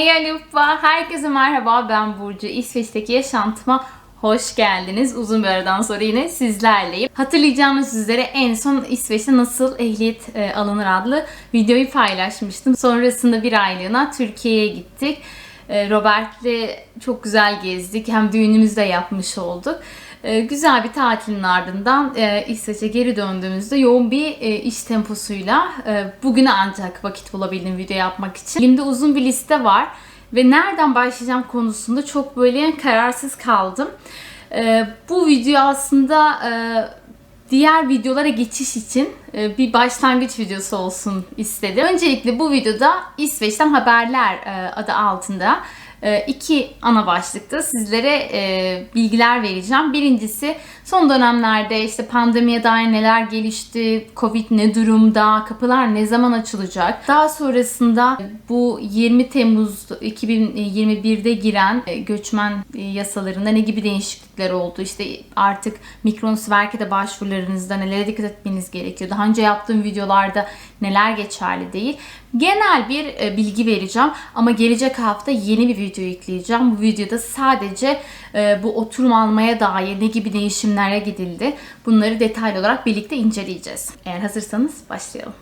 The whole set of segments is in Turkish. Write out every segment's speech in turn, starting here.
Hey Aluppa, herkese merhaba. Ben Burcu. İsveç'teki yaşantıma hoş geldiniz. Uzun bir aradan sonra yine sizlerleyim. Hatırlayacağınız üzere en son İsveç'te nasıl ehliyet e, alınır adlı videoyu paylaşmıştım. Sonrasında bir aylığına Türkiye'ye gittik. E, Robert'le çok güzel gezdik. Hem düğünümüzü de yapmış olduk. E, güzel bir tatilin ardından e, İsveç'e geri döndüğümüzde yoğun bir e, iş temposuyla e, bugüne ancak vakit bulabildim video yapmak için. Elimde uzun bir liste var ve nereden başlayacağım konusunda çok böyle kararsız kaldım. E, bu video aslında e, diğer videolara geçiş için bir başlangıç videosu olsun istedim. Öncelikle bu videoda İsveç'ten haberler adı altında iki ana başlıkta sizlere e, bilgiler vereceğim. Birincisi son dönemlerde işte pandemiye dair neler gelişti, Covid ne durumda, kapılar ne zaman açılacak. Daha sonrasında bu 20 Temmuz 2021'de giren e, göçmen yasalarında ne gibi değişiklikler oldu? İşte artık Mikronsverke'de başvurularınızda nelere dikkat etmeniz gerekiyor? Daha önce yaptığım videolarda neler geçerli değil? Genel bir bilgi vereceğim ama gelecek hafta yeni bir video yükleyeceğim. Bu videoda sadece bu oturum almaya dair ne gibi değişimlere gidildi bunları detaylı olarak birlikte inceleyeceğiz. Eğer hazırsanız başlayalım.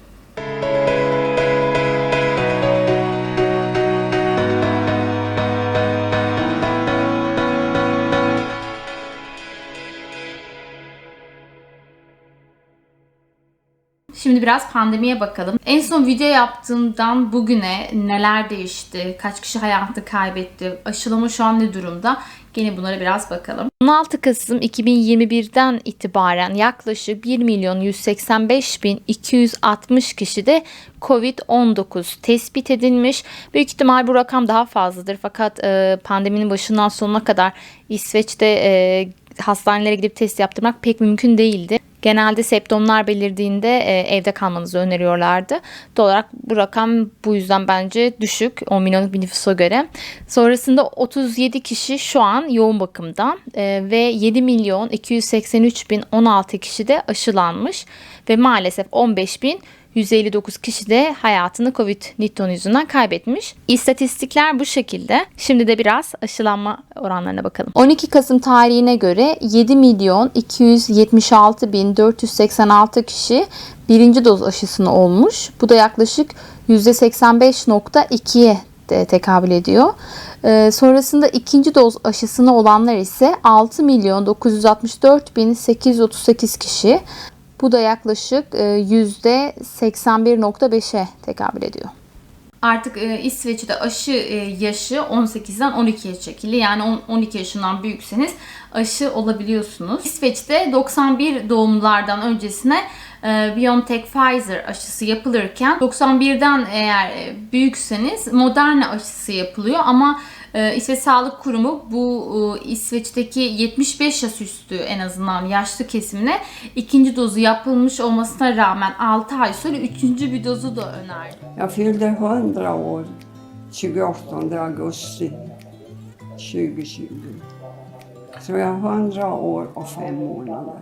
Şimdi biraz pandemiye bakalım. En son video yaptığımdan bugüne neler değişti? Kaç kişi hayatını kaybetti? Aşılama şu an ne durumda? Gene bunlara biraz bakalım. 16 Kasım 2021'den itibaren yaklaşık 1 milyon 185 bin 260 kişide Covid-19 tespit edilmiş. Büyük ihtimal bu rakam daha fazladır fakat e, pandeminin başından sonuna kadar İsveç'te e, hastanelere gidip test yaptırmak pek mümkün değildi. Genelde septomlar belirdiğinde e, evde kalmanızı öneriyorlardı. Doğal olarak bu rakam bu yüzden bence düşük 10 milyonluk bir nüfusa göre. Sonrasında 37 kişi şu an yoğun bakımda e, ve 7 milyon 283 bin 16 kişi de aşılanmış ve maalesef 15 bin 159 kişi de hayatını Covid-19 yüzünden kaybetmiş. İstatistikler bu şekilde. Şimdi de biraz aşılanma oranlarına bakalım. 12 Kasım tarihine göre 7 milyon 276 bin 486 kişi birinci doz aşısını olmuş. Bu da yaklaşık %85.2'ye de tekabül ediyor. Ee, sonrasında ikinci doz aşısını olanlar ise 6 milyon 964 bin 838 kişi. Bu da yaklaşık %81.5'e tekabül ediyor. Artık e, İsveç'te aşı e, yaşı 18'den 12'ye çekildi. Yani 10, 12 yaşından büyükseniz aşı olabiliyorsunuz. İsveç'te 91 doğumlulardan öncesine e, BioNTech Pfizer aşısı yapılırken 91'den eğer e, büyükseniz Moderna aşısı yapılıyor ama ee, İsveç Sağlık Kurumu bu e, İsveç'teki 75 yaş üstü en azından yaşlı kesimine ikinci dozu yapılmış olmasına rağmen 6 ay sonra üçüncü bir dozu da önerdi. Jag fyllde 100 år 28 augusti 2020. Så jag har 100 år och 5 månader.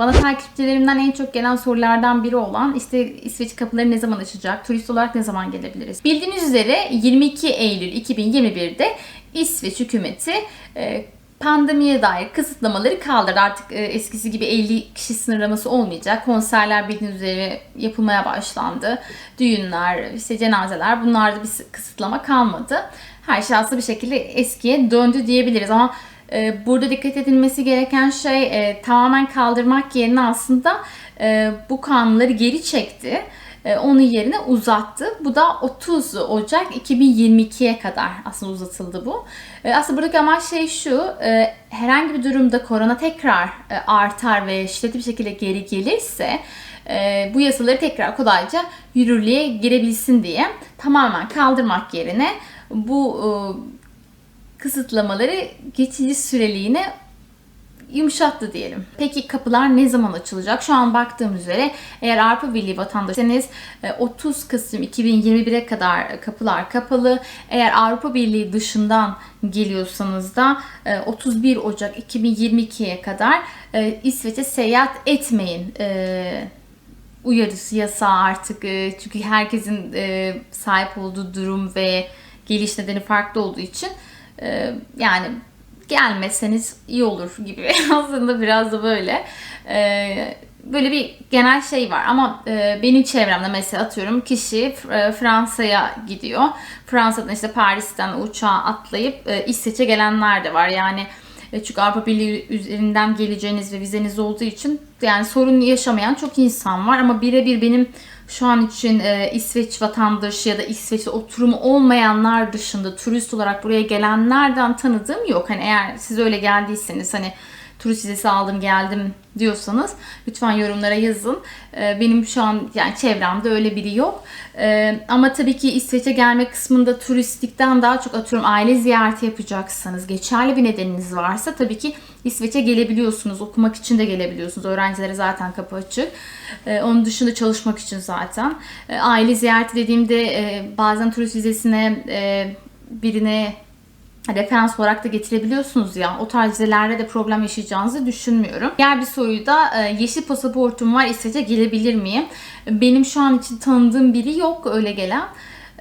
Bana takipçilerimden en çok gelen sorulardan biri olan işte İsveç kapıları ne zaman açacak, turist olarak ne zaman gelebiliriz? Bildiğiniz üzere 22 Eylül 2021'de İsveç hükümeti e, pandemiye dair kısıtlamaları kaldırdı. Artık e, eskisi gibi 50 kişi sınırlaması olmayacak. Konserler bildiğiniz üzere yapılmaya başlandı. Düğünler, işte cenazeler bunlarda bir kısıtlama kalmadı. Her şey aslında bir şekilde eskiye döndü diyebiliriz ama burada dikkat edilmesi gereken şey e, tamamen kaldırmak yerine aslında e, bu kanunları geri çekti. E, onun yerine uzattı. Bu da 30 Ocak 2022'ye kadar aslında uzatıldı bu. Aslında buradaki amaç şey şu, herhangi bir durumda korona tekrar artar ve şiddetli bir şekilde geri gelirse bu yasaları tekrar kolayca yürürlüğe girebilsin diye tamamen kaldırmak yerine bu kısıtlamaları geçici süreliğine yumuşattı diyelim. Peki kapılar ne zaman açılacak? Şu an baktığım üzere eğer Avrupa Birliği vatandaşıysanız e, 30 Kasım 2021'e kadar kapılar kapalı. Eğer Avrupa Birliği dışından geliyorsanız da e, 31 Ocak 2022'ye kadar e, İsveç'e seyahat etmeyin. E, uyarısı yasağı artık e, çünkü herkesin e, sahip olduğu durum ve geliş nedeni farklı olduğu için e, yani gelmeseniz iyi olur gibi. Aslında biraz da böyle. E, böyle bir genel şey var. Ama e, benim çevremde mesela atıyorum kişi e, Fransa'ya gidiyor. Fransa'dan işte Paris'ten uçağa atlayıp e, İsveç'e gelenler de var. Yani e, Çünkü Avrupa Birliği üzerinden geleceğiniz ve vizeniz olduğu için yani sorun yaşamayan çok insan var. Ama birebir benim şu an için e, İsveç vatandaşı ya da İsveç'te oturumu olmayanlar dışında turist olarak buraya gelenlerden tanıdığım yok. Hani eğer siz öyle geldiyseniz hani turist vizesi aldım geldim diyorsanız lütfen yorumlara yazın. Ee, Benim şu an yani çevremde öyle biri yok. Ee, Ama tabii ki İsveç'e gelme kısmında turistlikten daha çok atıyorum aile ziyareti yapacaksanız, geçerli bir nedeniniz varsa tabii ki İsveç'e gelebiliyorsunuz. Okumak için de gelebiliyorsunuz. Öğrencilere zaten kapı açık. Ee, Onun dışında çalışmak için zaten. Aile ziyareti dediğimde e, bazen turist vizesine e, birine referans olarak da getirebiliyorsunuz ya. O tarz de problem yaşayacağınızı düşünmüyorum. Diğer bir soruyu e, yeşil pasaportum var İsveç'e gelebilir miyim? Benim şu an için tanıdığım biri yok öyle gelen.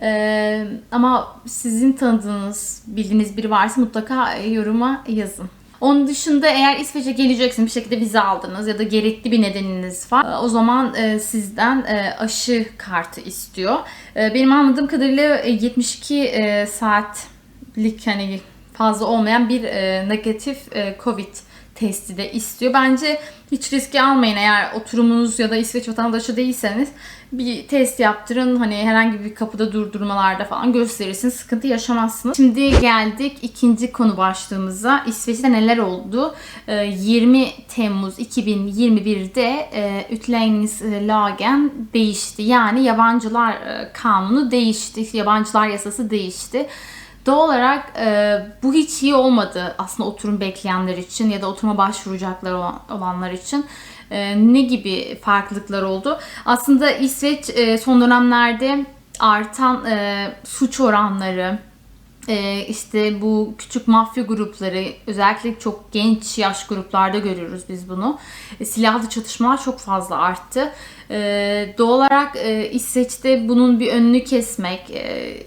E, ama sizin tanıdığınız, bildiğiniz biri varsa mutlaka yoruma yazın. Onun dışında eğer İsveç'e geleceksiniz bir şekilde vize aldınız ya da gerekli bir nedeniniz var. e, O zaman e, sizden aşı kartı istiyor. Benim anladığım kadarıyla e, 72 e, saatlik hani fazla olmayan bir e, negatif e, Covid testi de istiyor. Bence hiç riski almayın eğer oturumunuz ya da İsveç vatandaşı değilseniz bir test yaptırın. Hani herhangi bir kapıda durdurmalarda falan gösterirsiniz. Sıkıntı yaşamazsınız. Şimdi geldik ikinci konu başlığımıza. İsveç'te neler oldu? Ee, 20 Temmuz 2021'de e, Utlänningslagen değişti. Yani yabancılar e, kanunu değişti. Yabancılar yasası değişti. Doğal olarak e, bu hiç iyi olmadı aslında oturum bekleyenler için ya da oturuma başvuracaklar olan- olanlar için. E, ne gibi farklılıklar oldu? Aslında İsveç e, son dönemlerde artan e, suç oranları, e, işte bu küçük mafya grupları özellikle çok genç yaş gruplarda görüyoruz biz bunu. E, silahlı çatışmalar çok fazla arttı. E, doğal olarak e, İsveç'te bunun bir önünü kesmek e,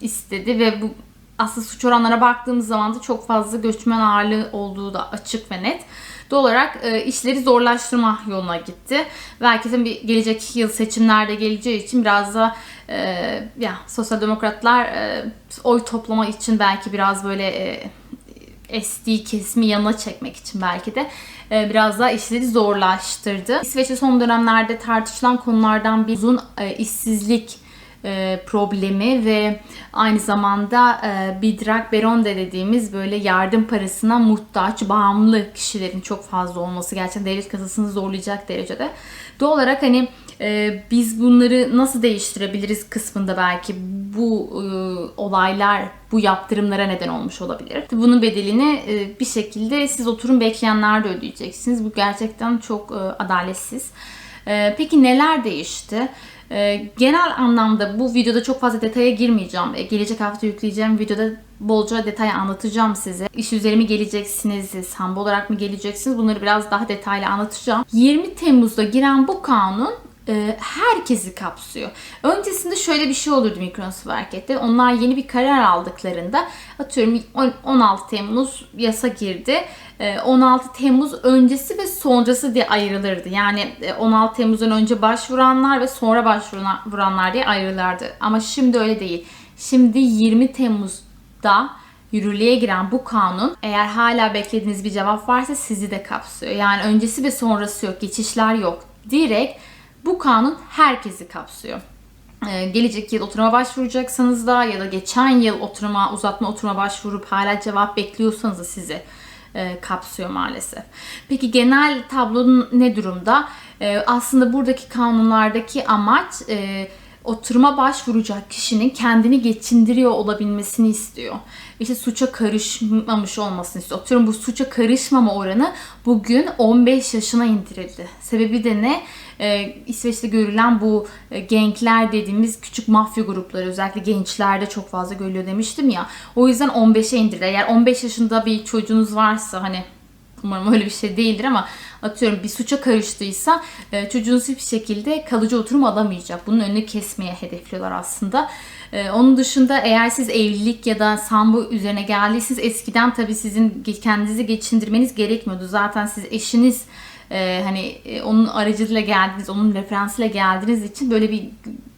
istedi ve bu aslında suç oranlara baktığımız zaman da çok fazla göçmen ağırlığı olduğu da açık ve net. Doğal olarak e, işleri zorlaştırma yoluna gitti. Belki de bir gelecek yıl seçimlerde geleceği için biraz da e, ya sosyal demokratlar e, oy toplama için belki biraz böyle e, SD kesimi yanına çekmek için belki de e, biraz daha işleri zorlaştırdı. İsveç'te son dönemlerde tartışılan konulardan bir uzun e, işsizlik e, problemi ve aynı zamanda e, bidrak beronde dediğimiz böyle yardım parasına muhtaç, bağımlı kişilerin çok fazla olması gerçekten devlet kasasını zorlayacak derecede. Doğal olarak hani e, biz bunları nasıl değiştirebiliriz kısmında belki bu e, olaylar bu yaptırımlara neden olmuş olabilir. Bunun bedelini e, bir şekilde siz oturum bekleyenler de ödeyeceksiniz. Bu gerçekten çok e, adaletsiz. E, peki neler değişti? E, genel anlamda bu videoda çok fazla detaya girmeyeceğim. E, gelecek hafta yükleyeceğim videoda bolca detay anlatacağım size. İş üzeri mi geleceksiniz, sambo olarak mı geleceksiniz? Bunları biraz daha detaylı anlatacağım. 20 Temmuz'da giren bu kanun e, herkesi kapsıyor. Öncesinde şöyle bir şey olurdu markette. Onlar yeni bir karar aldıklarında atıyorum on- 16 Temmuz yasa girdi. E, 16 Temmuz öncesi ve sonrası diye ayrılırdı. Yani e, 16 Temmuz'dan önce başvuranlar ve sonra başvuranlar diye ayrılırdı. Ama şimdi öyle değil. Şimdi 20 Temmuz'da yürürlüğe giren bu kanun eğer hala beklediğiniz bir cevap varsa sizi de kapsıyor. Yani öncesi ve sonrası yok, geçişler yok. Direkt bu kanun herkesi kapsıyor. Ee, gelecek yıl oturuma başvuracaksanız da ya da geçen yıl oturuma uzatma oturuma başvurup hala cevap bekliyorsanız da sizi e, kapsıyor maalesef. Peki genel tablo ne durumda? E, aslında buradaki kanunlardaki amaç e, oturuma başvuracak kişinin kendini geçindiriyor olabilmesini istiyor. İşte suça karışmamış olmasını istiyor. Atıyorum bu suça karışmama oranı bugün 15 yaşına indirildi. Sebebi de ne? Ee, İsveç'te görülen bu e, genkler dediğimiz küçük mafya grupları özellikle gençlerde çok fazla görülüyor demiştim ya. O yüzden 15'e indirildi. Eğer 15 yaşında bir çocuğunuz varsa hani Umarım öyle bir şey değildir ama atıyorum bir suça karıştıysa e, çocuğunuz hiçbir şekilde kalıcı oturum alamayacak. Bunun önünü kesmeye hedefliyorlar aslında. E, onun dışında eğer siz evlilik ya da sambo üzerine geldiyseniz eskiden tabii sizin kendinizi geçindirmeniz gerekmiyordu. Zaten siz eşiniz e, hani e, onun aracılığıyla geldiniz, onun referansıyla geldiğiniz için böyle bir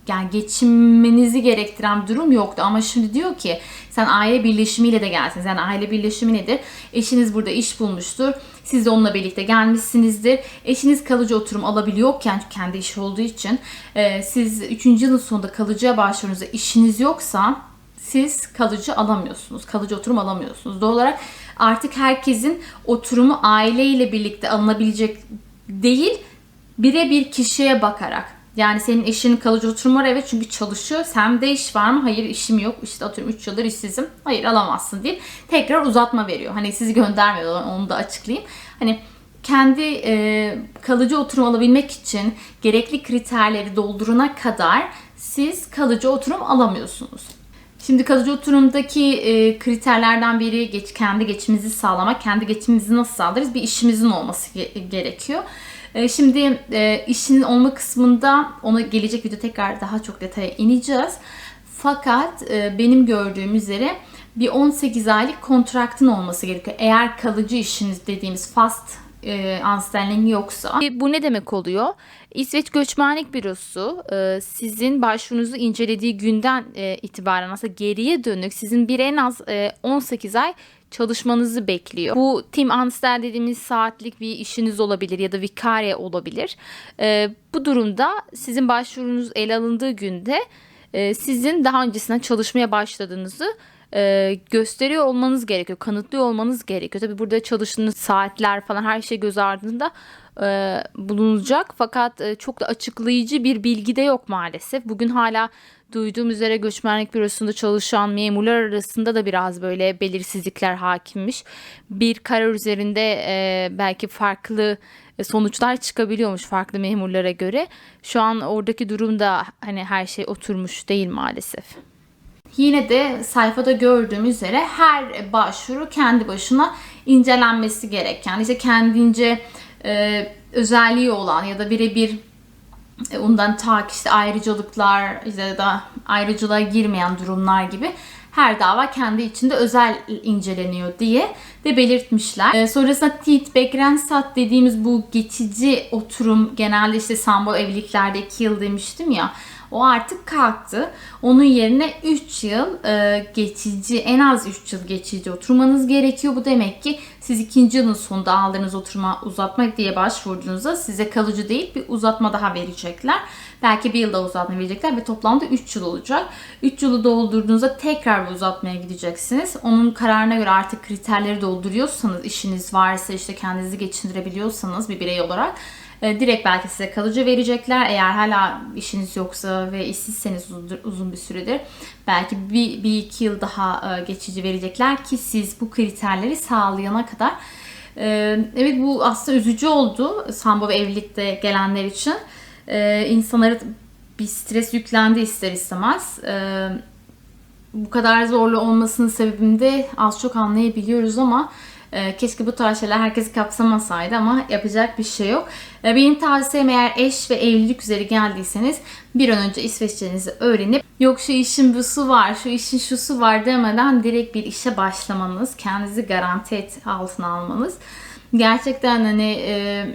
yani geçinmenizi gerektiren bir durum yoktu. Ama şimdi diyor ki sen aile birleşimiyle de gelsiniz. Yani aile birleşimi nedir? Eşiniz burada iş bulmuştur. Siz de onunla birlikte gelmişsinizdir. Eşiniz kalıcı oturum alabiliyorken kendi işi olduğu için e, siz 3. yılın sonunda kalıcıya başvurunuzda işiniz yoksa siz kalıcı alamıyorsunuz. Kalıcı oturum alamıyorsunuz. Doğal olarak artık herkesin oturumu aileyle birlikte alınabilecek değil birebir kişiye bakarak. Yani senin eşinin kalıcı oturumu var evet çünkü çalışıyor. Sende iş var mı? Hayır işim yok. İşte atıyorum 3 yıldır işsizim. Hayır alamazsın deyip tekrar uzatma veriyor. Hani sizi göndermiyor onu da açıklayayım. Hani kendi e, kalıcı oturum alabilmek için gerekli kriterleri doldurana kadar siz kalıcı oturum alamıyorsunuz. Şimdi kalıcı oturumdaki e, kriterlerden biri geç, kendi geçimimizi sağlamak. Kendi geçimimizi nasıl sağlarız? Bir işimizin olması ge- gerekiyor. E, şimdi e, işin olma kısmında ona gelecek video tekrar daha çok detaya ineceğiz. Fakat e, benim gördüğüm üzere bir 18 aylık kontraktın olması gerekiyor. Eğer kalıcı işiniz dediğimiz fast e, anstelling yoksa. E, Bu ne demek oluyor? İsveç Göçmenlik Bürosu e, sizin başvurunuzu incelediği günden e, itibaren aslında geriye dönük sizin bir en az e, 18 ay çalışmanızı bekliyor. Bu team anstell dediğimiz saatlik bir işiniz olabilir ya da vikariye olabilir. E, Bu durumda sizin başvurunuz ele alındığı günde e, sizin daha öncesinden çalışmaya başladığınızı e, gösteriyor olmanız gerekiyor. Kanıtlıyor olmanız gerekiyor. Tabii burada çalıştığınız saatler falan her şey göz ardında e, bulunacak. Fakat e, çok da açıklayıcı bir bilgi de yok maalesef. Bugün hala duyduğum üzere göçmenlik bürosunda çalışan memurlar arasında da biraz böyle belirsizlikler hakimmiş. Bir karar üzerinde e, belki farklı sonuçlar çıkabiliyormuş farklı memurlara göre. Şu an oradaki durumda hani her şey oturmuş değil maalesef. Yine de sayfada gördüğüm üzere her başvuru kendi başına incelenmesi gereken, işte kendince e, özelliği olan ya da birebir e, ondan tak işte ayrıcalıklar ya da ayrıcılığa girmeyen durumlar gibi her dava kendi içinde özel inceleniyor diye de belirtmişler. Ee, sonrasında tit, begrensat dediğimiz bu geçici oturum genelde işte sambo evliliklerde 2 yıl demiştim ya o artık kalktı. Onun yerine 3 yıl e, geçici, en az 3 yıl geçici oturmanız gerekiyor. Bu demek ki siz ikinci yılın sonunda aldığınız oturma uzatmak diye başvurduğunuzda size kalıcı değil bir uzatma daha verecekler. Belki bir yılda uzatma verecekler ve toplamda 3 yıl olacak. 3 yılı doldurduğunuzda tekrar bir uzatmaya gideceksiniz. Onun kararına göre artık kriterleri dolduruyorsanız, işiniz varsa işte kendinizi geçindirebiliyorsanız bir birey olarak direkt belki size kalıcı verecekler. Eğer hala işiniz yoksa ve işsizseniz uzun, bir süredir belki bir, bir iki yıl daha e, geçici verecekler ki siz bu kriterleri sağlayana kadar. E, evet bu aslında üzücü oldu sambo ve evlilikte gelenler için. E, insanlara bir stres yüklendi ister istemez. Bu kadar zorlu olmasının sebebini de az çok anlayabiliyoruz ama e, keşke bu tarz şeyler herkesi kapsamasaydı ama yapacak bir şey yok. E, benim tavsiyem eğer eş ve evlilik üzeri geldiyseniz bir an önce İsveççenizi öğrenip yok şu işin busu var, şu işin şusu var demeden direkt bir işe başlamanız, kendinizi garanti et, altına almanız. Gerçekten hani e,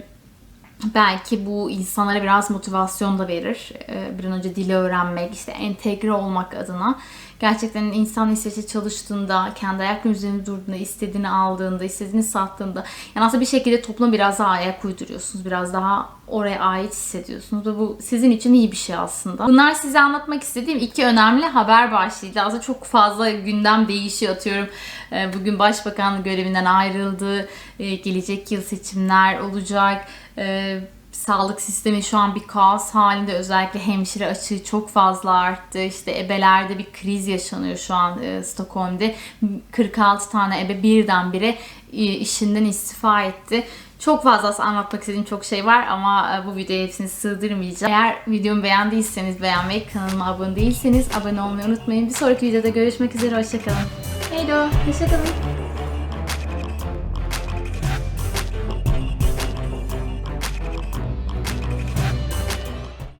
belki bu insanlara biraz motivasyon da verir. Ee, Bir an önce dili öğrenmek, işte entegre olmak adına. Gerçekten insan İsveç'te çalıştığında, kendi ayaklarının üzerinde durduğunda, istediğini aldığında, istediğini sattığında yani aslında bir şekilde topluma biraz daha ayak uyduruyorsunuz. Biraz daha oraya ait hissediyorsunuz ve bu sizin için iyi bir şey aslında. Bunlar size anlatmak istediğim iki önemli haber başlığıydı. Aslında çok fazla gündem değişiyor atıyorum. Ee, Bugün başbakan görevinden ayrıldı. Ee, Gelecek yıl seçimler olacak. Ee, Sağlık sistemi şu an bir kaos halinde. Özellikle hemşire açığı çok fazla arttı. İşte ebelerde bir kriz yaşanıyor şu an e, Stockholm'de. 46 tane ebe birdenbire e, işinden istifa etti. Çok fazla anlatmak istediğim çok şey var ama e, bu videoya hepsini sığdırmayacağım. Eğer videomu beğendiyseniz beğenmeyi, kanalıma abone değilseniz abone olmayı unutmayın. Bir sonraki videoda görüşmek üzere, hoşçakalın. Heydo, hoşçakalın.